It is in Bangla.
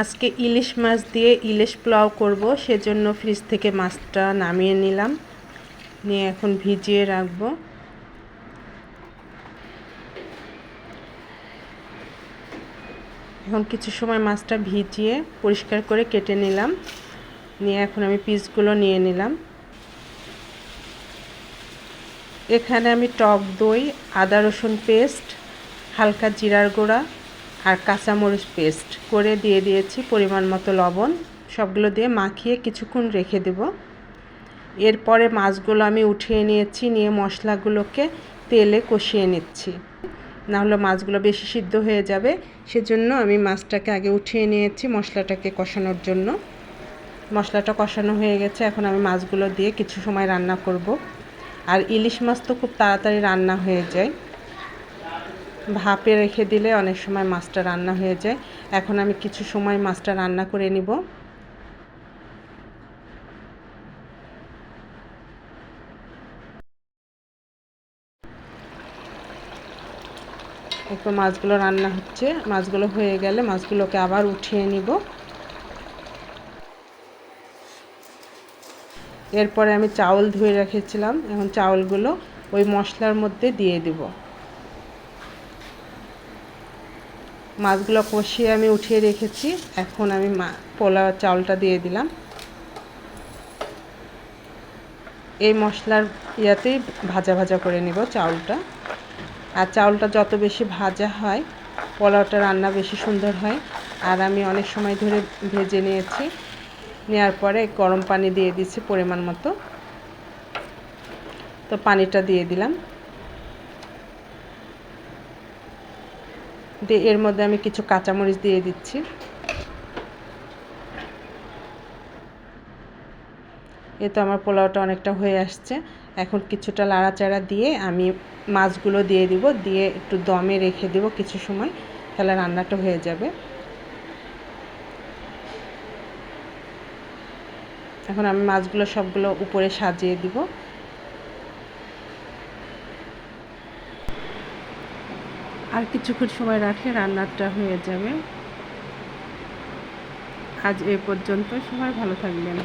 আজকে ইলিশ মাছ দিয়ে ইলিশ পোলাও করব, সেজন্য ফ্রিজ থেকে মাছটা নামিয়ে নিলাম। নিয়ে এখন ভিজিয়ে রাখব। এখন কিছু সময় মাছটা ভিজিয়ে পরিষ্কার করে কেটে নিলাম। নিয়ে এখন আমি পিসগুলো নিয়ে নিলাম। এখানে আমি টক দই, আদা রসুন পেস্ট, হালকা জিরার গুঁড়া আর কাঁচামরিচ পেস্ট করে দিয়ে দিয়েছি পরিমাণ মতো লবণ। সবগুলো দিয়ে মাখিয়ে কিছুক্ষণ রেখে দেব। এরপরে মাছগুলো আমি উঠিয়ে নিয়েছি, নিয়ে মশলাগুলোকে তেলে কষিয়ে নিচ্ছি। নাহলে মাছগুলো বেশি সিদ্ধ হয়ে যাবে। সেজন্য আমি মাছটাকে আগে উঠিয়ে নিয়েছি মশলাটাকে কষানোর জন্য। মশলাটা কষানো হয়ে গেছে, এখন আমি মাছগুলো দিয়ে কিছু সময় রান্না করব। আর ইলিশ মাছ তো খুব তাড়াতাড়ি রান্না হয়ে যায়। ভাপে রেখে দিলে অনেক সময় মাছটা রান্না হয়ে যায়। এখন আমি কিছু সময় মাছটা রান্না করে নিব। একটু মাছগুলো রান্না হচ্ছে। মাছগুলো হয়ে গেলে মাছগুলোকে আবার উঠিয়ে নিব। এরপরে আমি চাউল ধুয়ে রেখেছিলাম। এখন চাউলগুলো ওই মশলার মধ্যে দিয়ে দিব। মাছগুলো কষিয়ে আমি উঠিয়ে রেখেছি। এখন আমি পোলাও চাউলটা দিয়ে দিলাম। এই মশলার ইয়াতেই ভাজা ভাজা করে নিব চাউলটা। আর চাউলটা যত বেশি ভাজা হয়, পোলাওটা রান্না বেশি সুন্দর হয়। আর আমি অনেক সময় ধরে ভেজে নিয়েছি। নেওয়ার পরে গরম পানি দিয়ে দিচ্ছি পরিমাণ মতো। তো পানিটা দিয়ে দিলাম। দিয়ে এর মধ্যে আমি কিছু কাঁচামরিচ দিয়ে দিচ্ছি। এ তো আমার পোলাওটা অনেকটা হয়ে আসছে। এখন কিছুটা লাড়াচাড়া দিয়ে আমি মাছগুলো দিয়ে দিব, দিয়ে একটু দমে রেখে দেব কিছু সময়, তাহলে রান্নাটা হয়ে যাবে। এখন আমি মাছগুলো সবগুলো উপরে সাজিয়ে দিব। আর কিছুক্ষণ সময় রাখে রান্নাটা হয়ে যাবে। আজ এ পর্যন্ত সবাই ভালো থাকবেন।